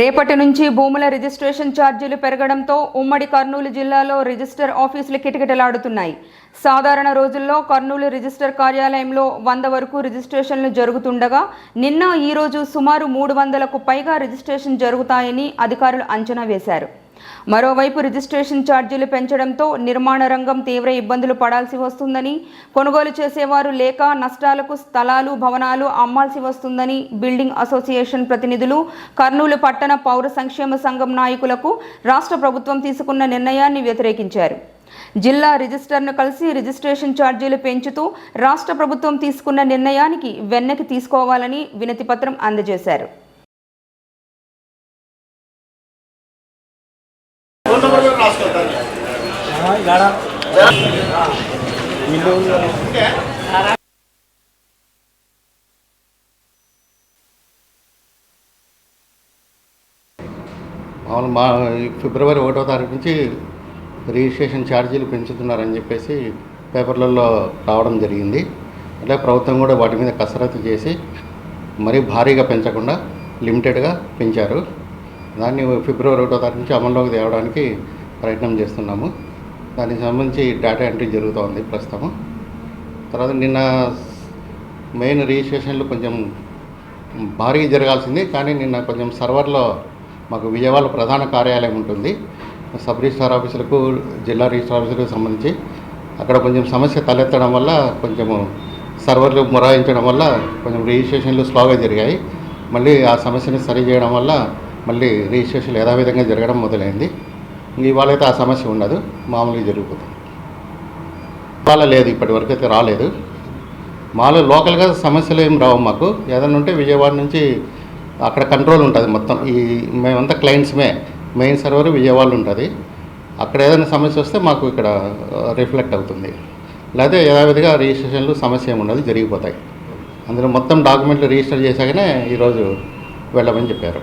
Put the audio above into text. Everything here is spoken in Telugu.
రేపటి నుంచి భూముల రిజిస్ట్రేషన్ ఛార్జీలు పెరగడంతో ఉమ్మడి కర్నూలు జిల్లాలో రిజిస్టర్ ఆఫీసులు కిటకిటలాడుతున్నాయి. సాధారణ రోజుల్లో కర్నూలు రిజిస్టర్ కార్యాలయంలో వంద వరకు రిజిస్ట్రేషన్లు జరుగుతుండగా నిన్న ఈ రోజు సుమారు మూడు వందలకు పైగా రిజిస్ట్రేషన్ జరుగుతాయని అధికారులు అంచనా వేశారు. మరోవైపు రిజిస్ట్రేషన్ ఛార్జీలు పెంచడంతో నిర్మాణ రంగం తీవ్ర ఇబ్బందులు పడాల్సి వస్తుందని కొనుగోలు చేసేవారు లేక నష్టాలకు స్థలాలు భవనాలు అమ్మాల్సి వస్తుందని బిల్డింగ్ అసోసియేషన్ ప్రతినిధులు కర్నూలు పట్టణ పౌర సంక్షేమ సంఘం నాయకులకు రాష్ట్ర ప్రభుత్వం తీసుకున్న నిర్ణయాన్ని వ్యతిరేకించారు. జిల్లా రిజిస్టర్ను కలిసి రిజిస్ట్రేషన్ ఛార్జీలు పెంచుతూ రాష్ట్ర ప్రభుత్వం తీసుకున్న నిర్ణయానికి వెన్నెకి తీసుకోవాలని వినతిపత్రం అందజేశారు. ఫోన్ నెంబర్ కూడా రాసుకెళ్తాను మా ఈ ఫిబ్రవరి ఒకటో తారీఖు నుంచి రిజిస్ట్రేషన్ ఛార్జీలు పెంచుతున్నారని చెప్పేసి పేపర్లలో రావడం జరిగింది. అంటే ప్రభుత్వం కూడా వాటి మీద కసరత్తు చేసి మరీ భారీగా పెంచకుండా లిమిటెడ్గా పెంచారు. దాన్ని ఫిబ్రవరి ఒకటో తారీఖు నుంచి అమల్లోకి తేవడానికి ప్రయత్నం చేస్తున్నాము. దానికి సంబంధించి డేటా ఎంట్రీ జరుగుతోంది ప్రస్తుతము. తర్వాత నిన్న మెయిన్ రిజిస్ట్రేషన్లు కొంచెం భారీగా జరగాల్సింది. కానీ నిన్న కొంచెం సర్వర్లో మాకు విజయవాడ ప్రధాన కార్యాలయం ఉంటుంది. సబ్ రిజిస్టార్ ఆఫీసులకు జిల్లా రిజిస్టార్ ఆఫీసులకు సంబంధించి అక్కడ కొంచెం సమస్య తలెత్తడం వల్ల కొంచెము సర్వర్లు మొరాయించడం వల్ల కొంచెం రిజిస్ట్రేషన్లు స్లోగా జరిగాయి. మళ్ళీ ఆ సమస్యని సరి చేయడం వల్ల మళ్ళీ రిజిస్ట్రేషన్ యథావిధంగా జరగడం మొదలైంది. ఇవాళైతే ఆ సమస్య ఉండదు. మామూలుగా జరిగిపోతుంది. ఇవాళ లేదు ఇప్పటి వరకు అయితే రాలేదు. మాలో లోకల్గా సమస్యలు ఏం రావు మాకు. ఏదైనా ఉంటే విజయవాడ నుంచి అక్కడ కంట్రోల్ ఉంటుంది మొత్తం. ఈ మేమంతా క్లయింట్స్మే మెయిన్ సర్వర్ విజయవాడలో ఉంటుంది. అక్కడ ఏదైనా సమస్య వస్తే మాకు ఇక్కడ రిఫ్లెక్ట్ అవుతుంది. లేకపోతే యథావిధిగా రిజిస్ట్రేషన్లు సమస్య ఏమి ఉండదు జరిగిపోతాయి. అందులో మొత్తం డాక్యుమెంట్లు రిజిస్టర్ చేశాకనే ఈరోజు వెళ్ళమని చెప్పారు.